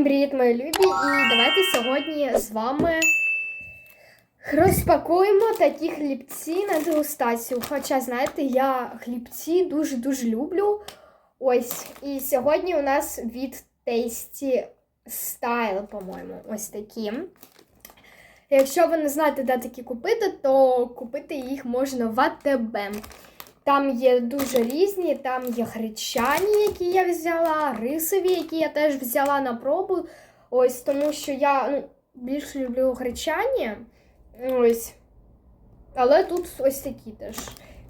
Всім привіт, мої любі! І давайте сьогодні з вами розпакуємо такі хлібці на дегустацію. Хоча, знаєте, я хлібці дуже-дуже люблю. Ось. І сьогодні у нас від Tasty Style, по-моєму, ось такі. Якщо ви не знаєте, де такі купити, то купити їх можна в АТБ. Там є дуже різні, там є гречані, які я взяла, рисові, які я теж взяла на пробу. Ось тому що я ну, більше люблю гречані. Ось. Але тут ось такі теж.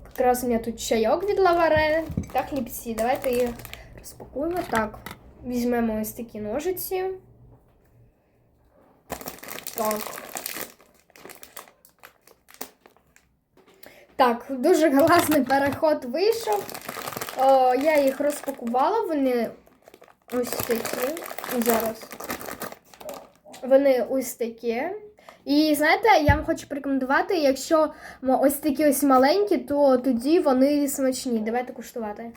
Якраз у мене тут чайок від лаваре та хлібці. Давайте їх розпакуємо. Так. Візьмемо ось такі ножиці. Так. Так, дуже класний переход вийшов. О, я їх розпакувала, вони ось такі. Зараз. Вони ось такі. І знаєте, я вам хочу порекомендувати, якщо ось такі ось маленькі, то тоді вони смачні. Давайте куштувати.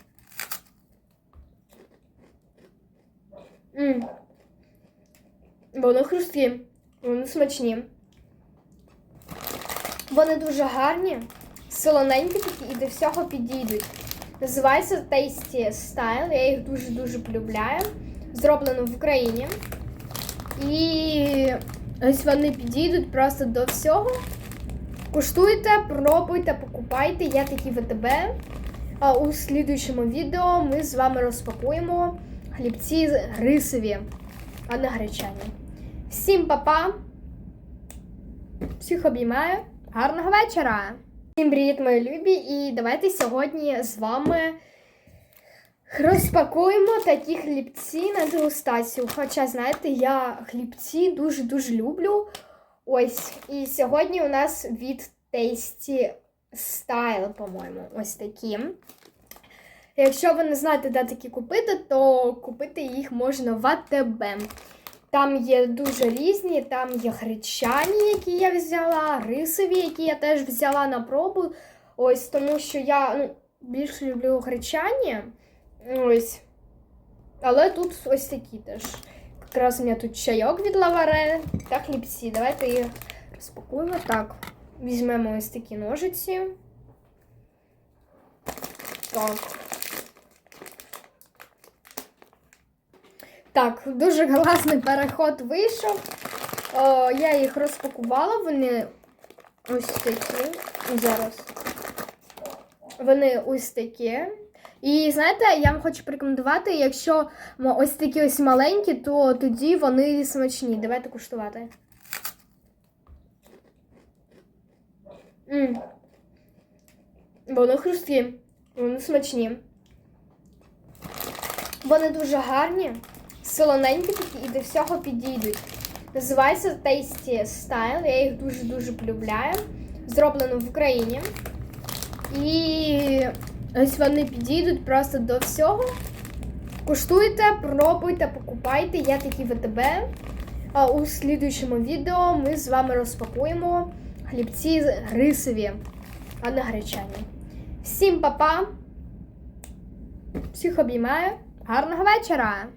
М. Вони хрусткі, вони смачні. Вони дуже гарні, солоненькі такі і до всього підійдуть. Називається Tasty Style. Я їх дуже-дуже полюбляю. Зроблено в Україні. І ось вони підійдуть просто до всього. Куштуйте, пробуйте, покупайте. Я такі ВТБ. А у слідуючому відео ми з вами розпакуємо хлібці рисові, а не гречані. Всім па-па! Всіх обіймаю! Гарного вечора! Всім привіт, мої любі! І давайте сьогодні з вами розпакуємо такі хлібці на дегустацію. Хоча, знаєте, я хлібці дуже-дуже люблю. Ось. І сьогодні у нас від Tasty Style, по-моєму, ось такі. Якщо ви не знаєте, де такі купити, то купити їх можна в АТБ. Там є дуже різні, там є гречані, які я взяла, рисові, які я теж взяла на пробу. Ось тому що я ну, більше люблю гречані. Ось. Але тут ось такі теж. Якраз у мене тут чайок від лаваре та хлібці. Давайте їх розпакуємо. Так. Візьмемо ось такі ножиці. Так. Так, дуже класний переход вийшов. О, я їх розпакувала, вони ось такі. Зараз. Вони ось такі. І знаєте, я вам хочу порекомендувати, якщо ось такі ось маленькі, то тоді вони смачні. Давайте куштувати. М. Вони хрусткі, вони смачні. Вони дуже гарні, солоненькі такі і до всього підійдуть. Називається Tasty Style. Я їх дуже-дуже полюбляю. Зроблено в Україні. І ось вони підійдуть просто до всього. Куштуйте, пробуйте, покупайте. Я такі ВТБ. А у слідуючому відео ми з вами розпакуємо хлібці рисові, а не гречані. Всім па-па! Всіх обіймаю! Гарного вечора!